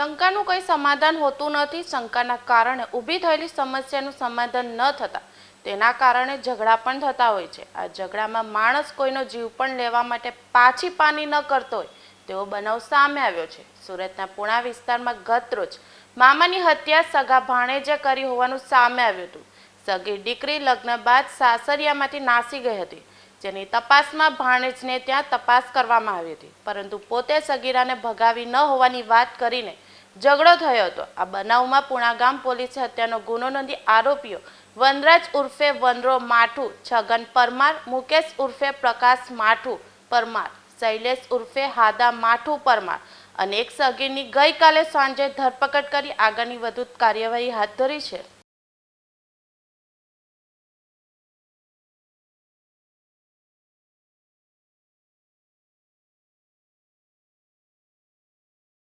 શંકાનું કોઈ સમાધાન હોતું નથી. શંકાના કારણે ઊભી થયેલી સમસ્યાનું સમાધાન ન થતા. તેના કારણે ઝઘડા પણ થતા હોય છે. આ ઝઘડામાં માણસ કોઈનો જીવ પણ લેવા માટે પાછી પાની ન કરતો હોય. તેવો બનાવ સામે આવ્યો છે. સુરતના પુણા વિસ્તારમાં ગતરોજ મામાની હત્યા સગા ભાણેજે કરી હોવાનું સામે આવ્યું હતું. સગી દીકરી લગ્ન બાદ સાસરિયામાંથી નાસી ગઈ હતી. જેની તપાસમાં ભાણેજને ત્યાં તપાસ કરવામાં આવી હતી. પરંતુ પોતે સગીરાને ભગાવી ન હોવાની વાત કરીને ઝઘડો થયો હતો. આ બનાવમાં પુણા ગામ પોલીસે હત્યાનો ગુનો નોંધી આરોપીઓ વનરાજ ઉર્ફે વનરો માઠું, છગન પરમાર, મુકેશ ઉર્ફે પ્રકાશ માઠુ પરમાર, શૈલેષ ઉર્ફે હાદા માઠુ પરમાર અને એક સગીરની ગઈકાલે સાંજે ધરપકડ કરી આગળની વધુ કાર્યવાહી હાથ ધરી છે.